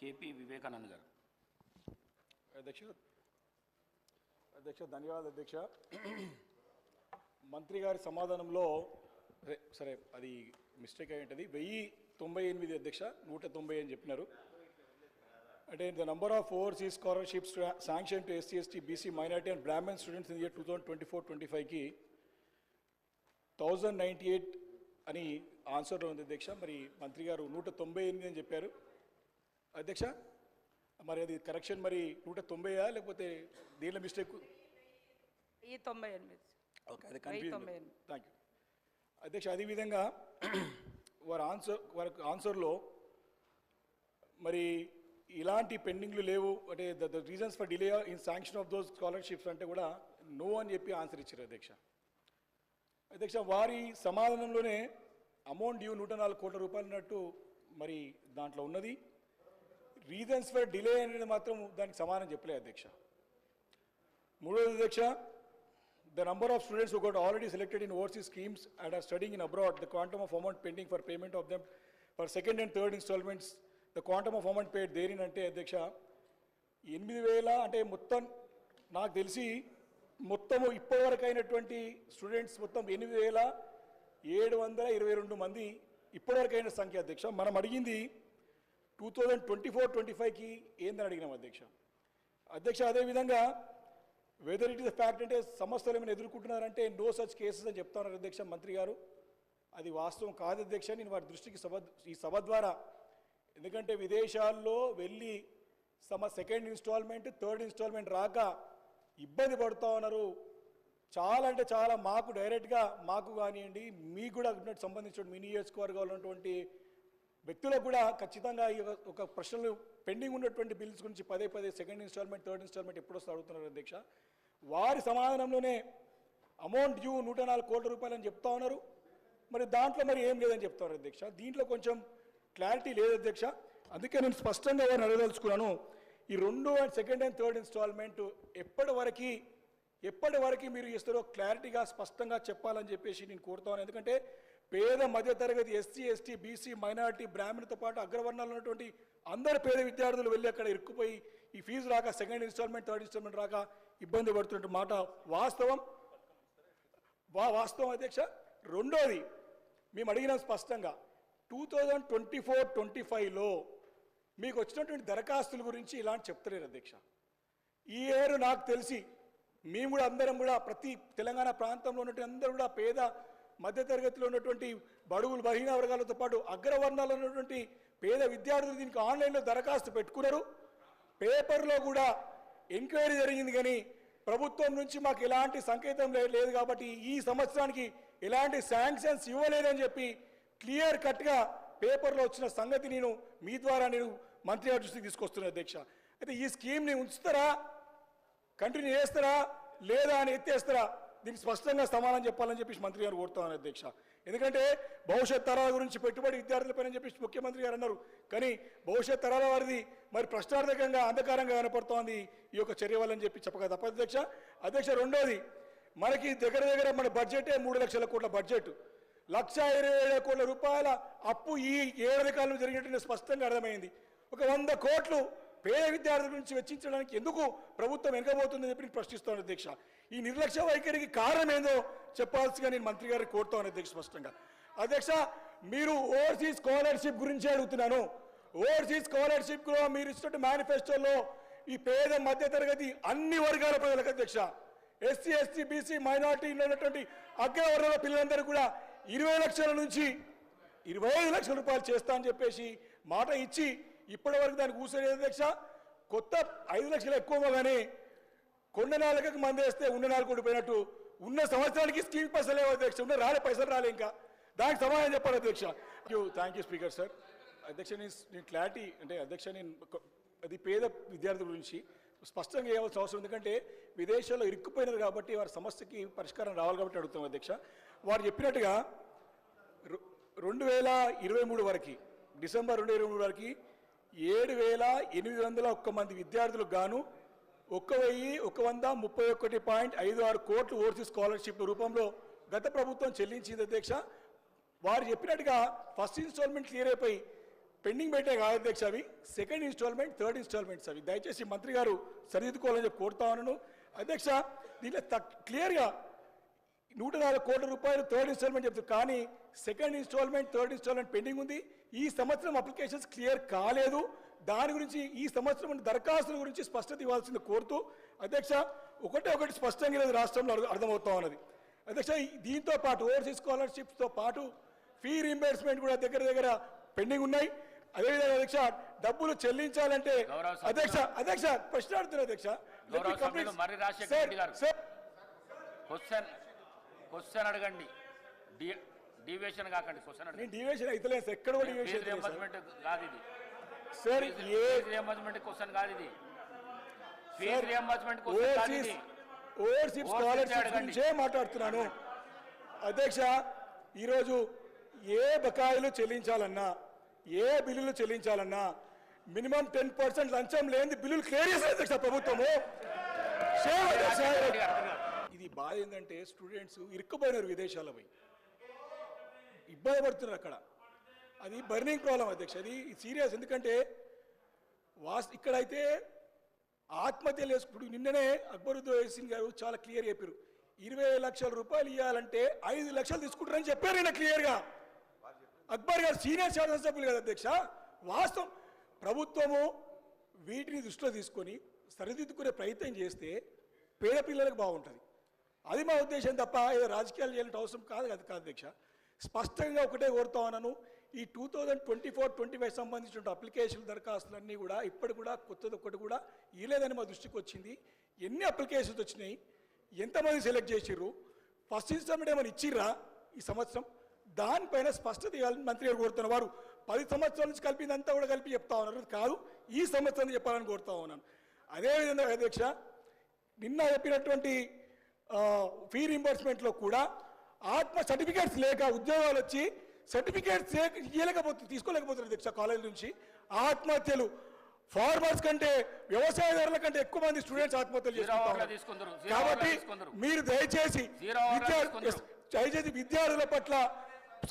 KP Vivekanand గారు. అధ్యక్ష అధ్యక్ష ధన్యవాదాలు అధ్యక్ష. మంత్రి గారి సమాధానంలో సరే అది మిస్టేక్ అయి ఉంటుంది. వెయ్యి తొంభై ఎనిమిది అధ్యక్ష నూట తొంభై అని చెప్పినారు. అంటే the number of overseas scholarships sanction to SC ST BC minority and Brahmin students in year two thousand twenty four twenty ఫైవ్కి థౌజండ్ నైంటీ ఎయిట్ అని ఆన్సర్లో ఉంది అధ్యక్ష. మరి మంత్రి గారు నూట తొంభై ఎనిమిది అని చెప్పారు. అధ్యక్ష మరి అది కరెక్షన్ మరి నూట తొంభైయా లేకపోతే దీనిలో మిస్టేక్ ఈ తొంభై ఎనిమిది. ఓకే అది. థ్యాంక్ యూ అధ్యక్ష అదేవిధంగా వారి ఆన్సర్ వారి ఆన్సర్లో మరి ఇలాంటి పెండింగ్లు లేవు. అంటే the the reasons for delay in sanction of those scholarships అంటే కూడా నో అని చెప్పి ఆన్సర్ ఇచ్చారు అధ్యక్ష. అధ్యక్ష వారి సమాధానంలోనే అమౌంట్ డ్యూ నూట నాలుగు కోట్ల రూపాయలు ఉన్నట్టు మరి దాంట్లో ఉన్నది. రీజన్స్ ఫర్ డిలే అనేది మాత్రం దానికి సమానం చెప్పలేదు అధ్యక్ష. మూడోది అధ్యక్ష the number of students who got already selected in overseas schemes and are studying in abroad the quantum of amount pending for payment of them for second and third installments the quantum of amount paid దేనిని అంటే అధ్యక్ష ఎనిమిది వేల అంటే మొత్తం నాకు తెలిసి మొత్తము ఇప్పటివరకు అయినటువంటి స్టూడెంట్స్ మొత్తం ఎనిమిది వేల ఏడు వందల ఇరవై రెండు మంది ఇప్పటివరకు అయిన సంఖ్య అధ్యక్ష. మనం అడిగింది two thousand twenty four twenty ఫైవ్కి ఏందని అడిగినాం అధ్యక్ష. అధ్యక్ష అదేవిధంగా వెదర్ ఇట్ ఇస్ ఫ్యాక్ట్ అంటే సమస్యలు ఏమైనా ఎదుర్కొంటున్నారంటే నో సచ్ కేసెస్ అని చెప్తున్నారు అధ్యక్ష మంత్రి గారు. అది వాస్తవం కాదు అధ్యక్ష నేను వారి దృష్టికి సభ ఈ సభ ద్వారా. ఎందుకంటే విదేశాల్లో వెళ్ళి సమ సెకండ్ ఇన్స్టాల్మెంట్ థర్డ్ ఇన్స్టాల్మెంట్ రాక ఇబ్బంది పడుతూ ఉన్నారు. చాలా అంటే చాలా మాకు డైరెక్ట్గా మాకు కానివ్వండి మీకు కూడా సంబంధించిన మీ నియోజకవర్గాల్లో ఉన్నటువంటి వ్యక్తులకు కూడా ఖచ్చితంగా ఈ ఒక- ప్రశ్నలు పెండింగ్ ఉన్నటువంటి బిల్స్ గురించి పదే పదే సెకండ్ ఇన్స్టాల్మెంట్ థర్డ్ ఇన్స్టాల్మెంట్ ఎప్పుడు వస్తే అడుగుతున్నారు అధ్యక్ష. వారి సమాధానంలోనే అమౌంట్ డ్యూ నూట నాలుగు కోట్ల రూపాయలు అని చెప్తా ఉన్నారు. మరి దాంట్లో మరి ఏం లేదని చెప్తారు అధ్యక్ష. దీంట్లో కొంచెం క్లారిటీ లేదు అధ్యక్ష. అందుకే నేను స్పష్టంగా వారిని అడగదలుచుకున్నాను. ఈ రెండు and second and third installment ఎప్పటి వరకు ఎప్పటి వరకు మీరు ఇస్తారో క్లారిటీగా స్పష్టంగా చెప్పాలని చెప్పేసి నేను కోరుతాను ఎందుకంటే పేద మధ్యతరగతి ఎస్సీ ఎస్టీ బీసీ మైనారిటీ బ్రాహ్మణులతో పాటు అగ్రవర్ణాలు ఉన్నటువంటి అందరు పేద విద్యార్థులు వెళ్ళి అక్కడ ఇరుక్కుపోయి ఈ ఫీజు రాక సెకండ్ ఇన్స్టాల్మెంట్ థర్డ్ ఇన్స్టాల్మెంట్ రాక ఇబ్బంది పడుతున్న మాట. వాస్తవం? వా వాస్తవం అధ్యక్ష. రెండోది మేము అడిగినాం స్పష్టంగా two thousand twenty four twenty ఫైవ్లో మీకు వచ్చినటువంటి దరఖాస్తుల గురించి ఇలాంటి చెప్తలేరు అధ్యక్ష. ఈ ఏరు నాకు తెలిసి మేము కూడా అందరం కూడా ప్రతి తెలంగాణ ప్రాంతంలో ఉన్నటువంటి అందరూ కూడా పేద మధ్యతరగతిలో ఉన్నటువంటి బడుగులు బలహీన వర్గాలతో పాటు అగ్రవర్ణాలు ఉన్నటువంటి పేద విద్యార్థులు దీనికి ఆన్లైన్లో దరఖాస్తు పెట్టుకున్నారు. పేపర్లో కూడా ఎంక్వైరీ జరిగింది కానీ ప్రభుత్వం నుంచి మాకు ఎలాంటి సంకేతం లేదు కాబట్టి ఈ సంవత్సరానికి ఎలాంటి శాంక్షన్స్ ఇవ్వలేదని చెప్పి క్లియర్ కట్గా పేపర్లో వచ్చిన సంగతి నేను మీ ద్వారా నేను మంత్రి గారి దృష్టికి తీసుకొస్తున్నాను అధ్యక్ష. అయితే ఈ స్కీమ్ని ఉంచుతారా? కంటిన్యూ చేస్తారా? లేదా అని ఎత్తేస్తారా? దీనికి స్పష్టంగా సమాధానం చెప్పాలని చెప్పేసి మంత్రి గారు కోరుతామని అధ్యక్ష. ఎందుకంటే భవిష్యత్ తరాల గురించి పెట్టుబడి విద్యార్థులపైన చెప్పేసి ముఖ్యమంత్రి గారు అన్నారు. కానీ భవిష్యత్ తరాల వారిది మరి ప్రశ్నార్థకంగా అంధకారంగా కనపడుతోంది ఈ యొక్క చర్య వల్లని చెప్పి చెప్పక తప్ప అధ్యక్ష. అధ్యక్ష రెండోది మనకి దగ్గర దగ్గర మన బడ్జెటే మూడు లక్షల కోట్ల బడ్జెట్. లక్ష ఇరవై ఏడు కోట్ల రూపాయల అప్పు ఈ ఏడాది కాలం జరిగినట్టు స్పష్టంగా అర్థమైంది. ఒక వంద కోట్లు పేద విద్యార్థుల గురించి వెచ్చించడానికి ఎందుకు ప్రభుత్వం వెనకబోతుందని చెప్పి నేను ప్రశ్నిస్తాను అధ్యక్ష. ఈ నిర్లక్ష్య వైఖరికి కారణం ఏందో చెప్పాల్సిగా నేను మంత్రి గారిని కోరుతాను అధ్యక్ష స్పష్టంగా. అధ్యక్ష మీరు ఓవర్సీస్ స్కాలర్షిప్ గురించి అడుగుతున్నాను. ఓవర్సీస్ స్కాలర్షిప్లో మీరు ఇచ్చినట్టు మేనిఫెస్టోలో ఈ పేద మధ్యతరగతి అన్ని వర్గాల ప్రజలకు అధ్యక్ష. ఎస్సీ ఎస్టీ బీసీ మైనార్టీలో ఉన్నటువంటి అగ్రవర్గాల పిల్లలందరూ కూడా ఇరవై లక్షల నుంచి ఇరవై ఐదు లక్షల రూపాయలు చేస్తా అని చెప్పేసి మాట ఇచ్చి ఇప్పటి వరకు దానికి కూర్చోలేదు అధ్యక్ష. కొత్త ఐదు లక్షలు ఎక్కువగానే కొండ నాలుగకి మందేస్తే ఉన్న నాలుగు ఓడిపోయినట్టు ఉన్న సంవత్సరానికి స్కీమ్ పైసలు లేవు అధ్యక్ష. ఉన్న రాలే పైసలు రాలే ఇంకా. దానికి సమాధానం చెప్పాలి అధ్యక్ష. You thank you speaker sir అధ్యక్ష నేను నేను క్లారిటీ అంటే అధ్యక్ష నేను అది పేద విద్యార్థుల గురించి స్పష్టంగా చేయవలసిన అవసరం ఎందుకంటే విదేశాల్లో ఇరుక్కుపోయినారు కాబట్టి వారి సమస్యకి పరిష్కారం రావాలి కాబట్టి అడుగుతాం అధ్యక్ష. వారు చెప్పినట్టుగా రెండు వేల ఇరవై మూడు వరకు డిసెంబర్ రెండు ఇరవై మూడు వరకు ఏడు వేల ఎనిమిది వందల ఒక్క మంది విద్యార్థులకు గాను ఒక్క వెయ్యి ఒక వంద ముప్పై ఒకటి పాయింట్ ఐదు ఆరు కోట్లు ఓవర్సీ స్కాలర్షిప్ రూపంలో గత ప్రభుత్వం చెల్లించింది అధ్యక్ష. వారు చెప్పినట్టుగా ఫస్ట్ ఇన్స్టాల్మెంట్ క్లియర్ అయిపోయి పెండింగ్ పెట్టే కాదు అధ్యక్ష అవి. సెకండ్ ఇన్స్టాల్మెంట్ థర్డ్ ఇన్స్టాల్మెంట్స్ అవి. దయచేసి మంత్రి గారు సరిదిద్దుకోవాలని చెప్పి కోరుతా ఉన్నాను. అధ్యక్ష దీంట్లో క్లియర్గా నూట నాలుగు కోట్ల రూపాయలు థర్డ్ ఇన్స్టాల్మెంట్ చెప్తారు కానీ second installment third installment pending ఉంది. ఈ సంవత్సరం అప్లికేషన్స్ క్లియర్ కాలేదు. దాని గురించి ఈ సంవత్సరం దరఖాస్తుల గురించి స్పష్టత ఇవ్వాల్సింది కోరుతూ అధ్యక్ష ఒకటే ఒకటి స్పష్టంగా ఈరోజు రాష్ట్రంలో అర్థ- అర్థమవుతా ఉన్నది. అధ్యక్ష దీంతో పాటు ఓవర్సీస్ స్కాలర్షిప్స్తో పాటు ఫీ రీంబర్స్మెంట్ కూడా దగ్గర దగ్గర పెండింగ్ ఉన్నాయి. అదేవిధంగా అధ్యక్ష డబ్బులు చెల్లించాలంటే. అధ్యక్ష అధ్యక్ష ప్రశ్న అడుగుతున్నా అధ్యక్ష. క్వశ్చన్ క్వశ్చన్ అడగండి. డి- డివియేషన్ కాకండి క్వశ్చన్ అడగండి. అయితలేదు సార్ ఎక్కడ కూడా కాదు ఇది. సార్ ఏ రియంబర్స్మెంట్ క్వశ్చన్ కాదు ఇది. ఫీజు రియంబర్స్మెంట్ క్వశ్చన్ కాదు ఇది. Overseas scholarship. గురించే మాట్లాడుతున్నాను. అధ్యక్ష ఈరోజు ఏ బకాయిలు చెల్లించాలన్నా ఏ బిల్లులు చెల్లించాలన్నా మినిమం టెన్ పర్సెంట్ లంచం లేని బిల్లులు క్లియర్ చేశారు అధ్యక్ష ప్రభుత్వము. ఇది బాధ ఏంటంటే స్టూడెంట్స్ ఇరుక్కుపోయినారు విదేశాల పోయి. ఇబ్బంది పడుతున్నారు అక్కడ. అది బర్నింగ్ ప్రాబ్లం అధ్యక్ష. అది సీరియస్. ఎందుకంటే వాస్ ఇక్కడైతే ఆత్మహత్యలు చేసుకుంటూ నిన్ననే అక్బరుద్దీన్ సింగ్ గారు చాలా క్లియర్ చెప్పారు. ఇరవై లక్షల రూపాయలు ఇవ్వాలంటే ఐదు లక్షలు తీసుకుంటారని చెప్పారు నేను క్లియర్గా అక్బర్ గారు సీనియర్ శాసనసభ్యులు కదా అధ్యక్ష. వాస్తవం ప్రభుత్వము వీటిని దృష్టిలో తీసుకొని సరిదిద్దుకునే ప్రయత్నం చేస్తే పేద పిల్లలకు బాగుంటుంది. అది మా ఉద్దేశం తప్ప ఏదో రాజకీయాలు చేయాలంటే అవసరం కాదు కదా కాదు అధ్యక్ష. స్పష్టంగా ఒకటే కోరుతా ఉన్నాను. ఈ two thousand twenty four twenty five సంబంధించిన అప్లికేషన్ దరఖాస్తులన్నీ కూడా ఇప్పటి కూడా కొత్తది ఒక్కటి కూడా ఇవ్వలేదని మా దృష్టికి వచ్చింది. ఎన్ని అప్లికేషన్స్ వచ్చినాయి? ఎంతమంది సెలెక్ట్ చేసిర్రు? ఫస్ట్ ఇన్స్టాల్మెంట్ ఏమైనా ఇచ్చిర్రా ఈ సంవత్సరం? దానిపైన స్పష్టత ఇవ్వాలని మంత్రి గారు కోరుతున్న వారు పది సంవత్సరాల నుంచి కలిపిందంతా కూడా కలిపి చెప్తా ఉన్నారు. కాదు ఈ సంవత్సరం చెప్పాలని కోరుతా ఉన్నాను. అదేవిధంగా అధ్యక్ష నిన్న చెప్పినటువంటి ఫీ రింబర్స్మెంట్లో కూడా ఆత్మ సర్టిఫికేట్స్ లేక ఉద్యోగాలు వచ్చి సర్టిఫికేట్స్ లేక ఇవ్వలేకపోతుంది తీసుకోలేకపోతున్నారు అధ్యక్ష కాలేజ్ నుంచి ఆత్మహత్యలు ఫార్మర్స్ కంటే వ్యవసాయదారుల కంటే ఎక్కువ మంది స్టూడెంట్స్ ఆత్మహత్యలు లో కాబట్టి. మీరు దయచేసి. దయచేసి విద్యార్థుల పట్ల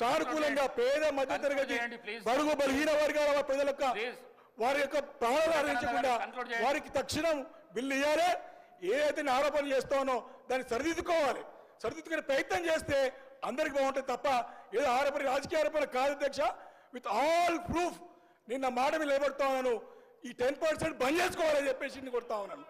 సానుకూలంగా పేద మధ్యతరగతి. బడుగు బలహీన వర్గాల ప్రజల యొక్క. వారి యొక్క ప్రాణాలు. వారికి తక్షణం బిల్లు ఇవ్వాలి ఏదైతే నేను ఆరోపణ చేస్తానో దాన్ని సరిదిద్దుకోవాలి సరిదిద్దుకునే ప్రయత్నం చేస్తే అందరికి బాగుంటుంది తప్ప ఏదో ఆరోపణ రాజకీయ ఆరోపణ కాదు అధ్యక్ష. విత్ ఆల్ ప్రూఫ్ నిన్న మాట మీద నిలబడతా ఉన్నాను. ఈ టెన్ పర్సెంట్ బంద్ చేసుకోవాలని చెప్పేసి నేను కొడతా ఉన్నాను.